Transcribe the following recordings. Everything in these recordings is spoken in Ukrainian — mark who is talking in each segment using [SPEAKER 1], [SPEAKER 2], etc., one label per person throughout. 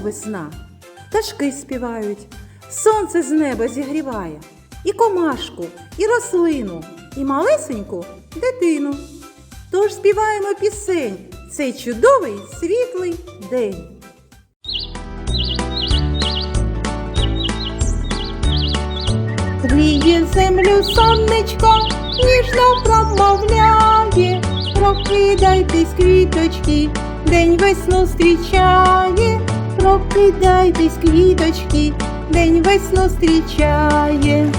[SPEAKER 1] весна. Пташки співають, сонце з неба зігріває, і комашку, і рослину, і малесеньку дитину. Тож співаємо пісень цей чудовий світлий день. Гріє землю сонечко, ніжно промовляє, прокидайтесь, квіточки, день весну зустрічає, прокидайтесь, квіточки, день весну зустрічає.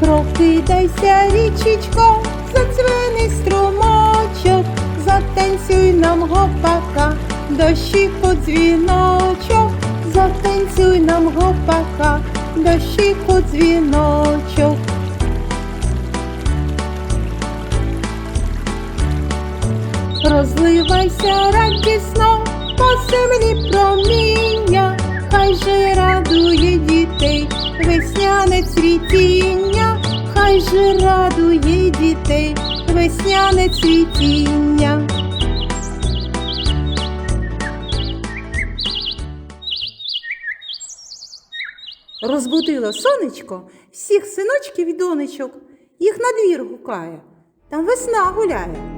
[SPEAKER 1] Прокидайся, річечко, зацвений струмочок, затанцюй нам гопака, дощику дзвіночок, затанцюй нам гопака, дощику дзвіночок. Розливайся радісно по землі проміння, хай же радує дітей весняне цвітіння, хай же радує дітей весняне цвітіння. Розбудило сонечко всіх синочків і донечок, їх на двір гукає, там весна гуляє.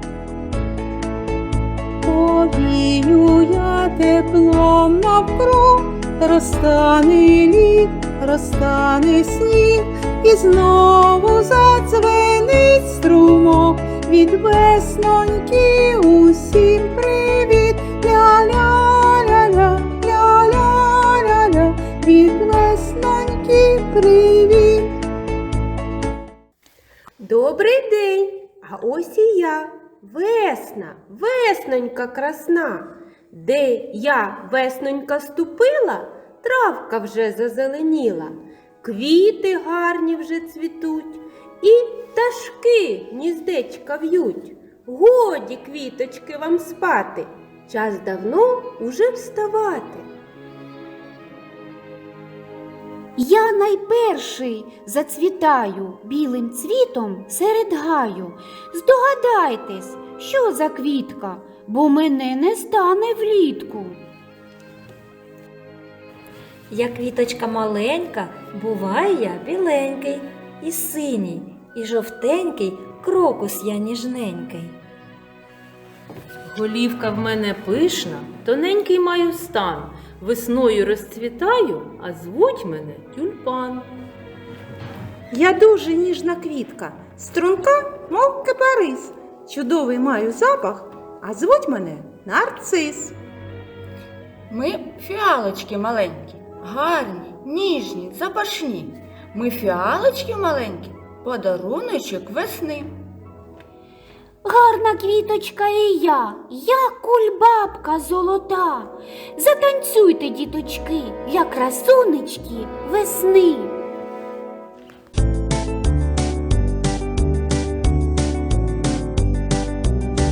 [SPEAKER 1] Повію я теплом навкруг, розтане лід, розтане сніг, і знову задзвенить струмок від весноньки усім привіт, ля-ля-ля-ля, ля-ля-ля-ля, від весноньки привіт.
[SPEAKER 2] Добрий день! А ось і я, весна, веснонька красна. Де я веснонька ступила, травка вже зазеленіла, квіти гарні вже цвітуть, і пташки гніздечка в'ють. Годі, квіточки, вам спати, час давно уже вставати.
[SPEAKER 3] Я найперший зацвітаю білим цвітом серед гаю. Здогадайтесь, що за квітка, бо мене не стане влітку.
[SPEAKER 4] Я квіточка маленька, буває я біленький, і синій, і жовтенький, крокус я ніжненький.
[SPEAKER 5] Голівка в мене пишна, тоненький маю стан. Весною розцвітаю, а звуть мене тюльпан.
[SPEAKER 1] Я дуже ніжна квітка, струнка, мов кипарис. Чудовий маю запах, а звуть мене нарцис.
[SPEAKER 6] Ми фіалочки маленькі, гарні, ніжні, запашні. Ми фіалочки маленькі, подаруночок весни.
[SPEAKER 3] Гарна квіточка і я, я кульбабка золота. Затанцюйте, діточки, як красунечки весни.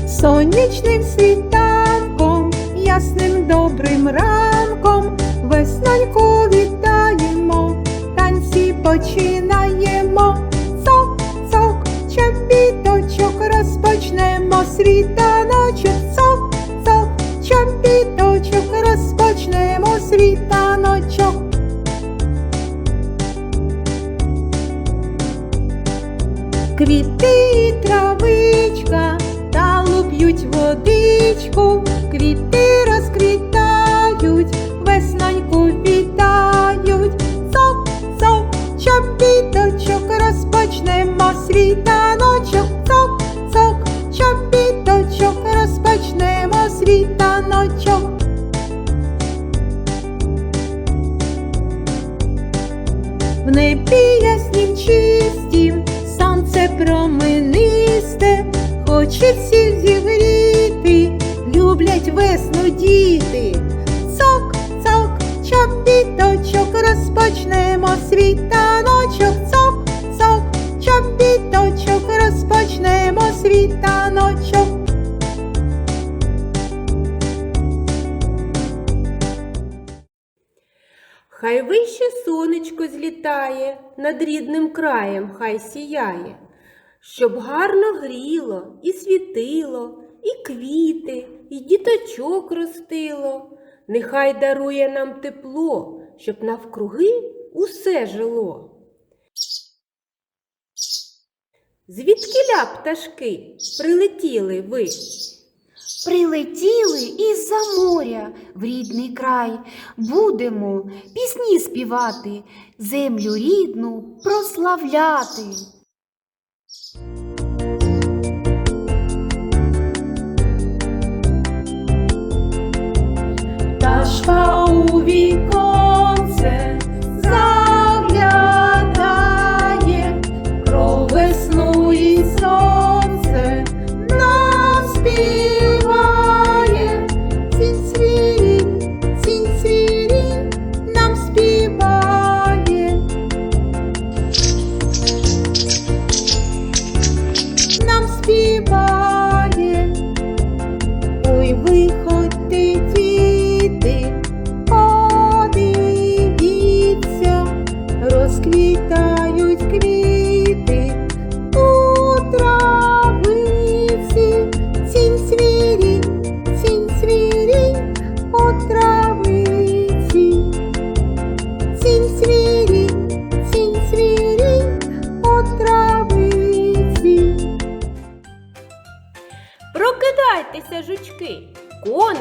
[SPEAKER 1] Сонячним світанком, ясним добрим ранком, весноньку вітаємо, танці починаємо. Розпочнемо світаночок. Цок, цок, чобіточок, розпочнемо світаночок. Квіти і травичка талу п'ють водичку, квіти розквітають, весноньку вітають, цок, цок, чобіточок, розпочнемо світаночок, хоче всіх зігріти, люблять весну діти. Цок, цок, чобіточок, розпочнемо світаночок, цок, цок, чобіточок, розпочнемо світаночок.
[SPEAKER 2] Хай вище сонечко злітає, над рідним краєм хай сіяє, щоб гарно гріло і світило, і квіти, і діточок ростило. Нехай дарує нам тепло, щоб навкруги усе жило. Звідкіля пташки прилетіли ви?
[SPEAKER 3] Прилетіли із-за моря в рідний край. Будемо пісні співати, землю рідну прославляти.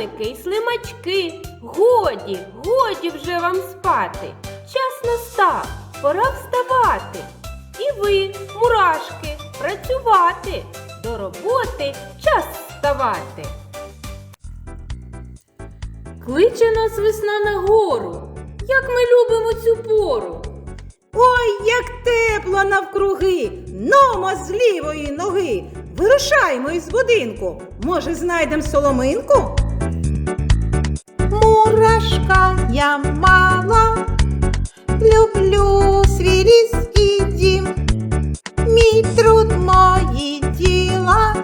[SPEAKER 2] Коники і слимачки. Годі, годі вже вам спати. Час настав, пора вставати. І ви, мурашки, працювати. До роботи час вставати.
[SPEAKER 5] Кличе нас весна на гору. Як ми любимо цю пору.
[SPEAKER 1] Ой, як тепло навкруги, номо з лівої ноги. Вирушаймо із будинку. Може, знайдем соломинку? Я мала, люблю свій ліс і дім. Мій труд мої діла,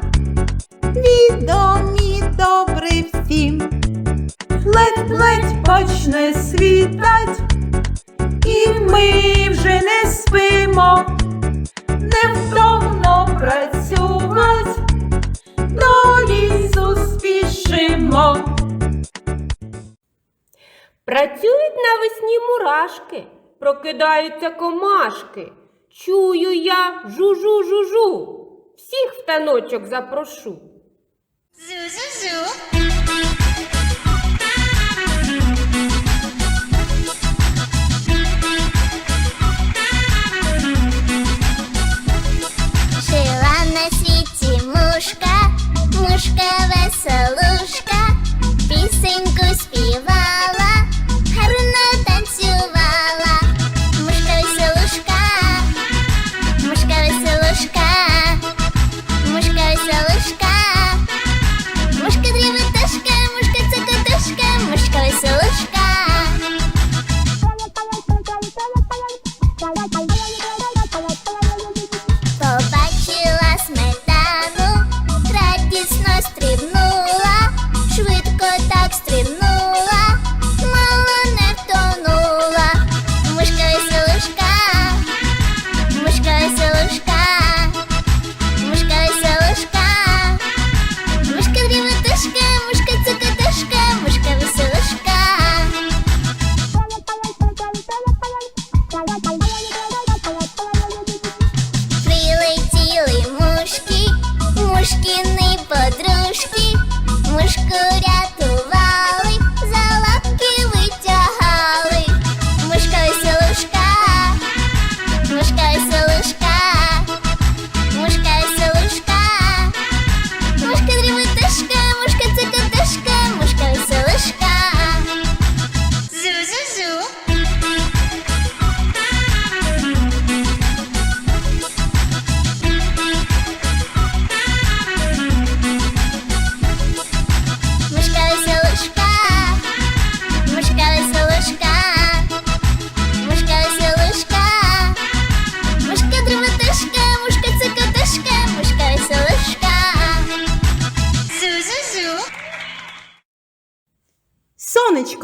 [SPEAKER 1] відомі добре всім. Ледь-ледь почне світать.
[SPEAKER 2] Працюють навесні мурашки, прокидаються комашки. Чую я жу-жу-жу-жу. Всіх в таночок запрошу.
[SPEAKER 7] Жила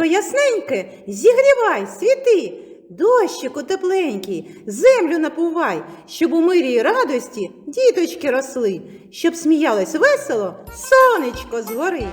[SPEAKER 1] Сонечко ясненьке, зігрівай, світи,
[SPEAKER 8] дощику тепленький, землю напувай, щоб у мирі й радості діточки росли, щоб сміялось весело сонечко згори.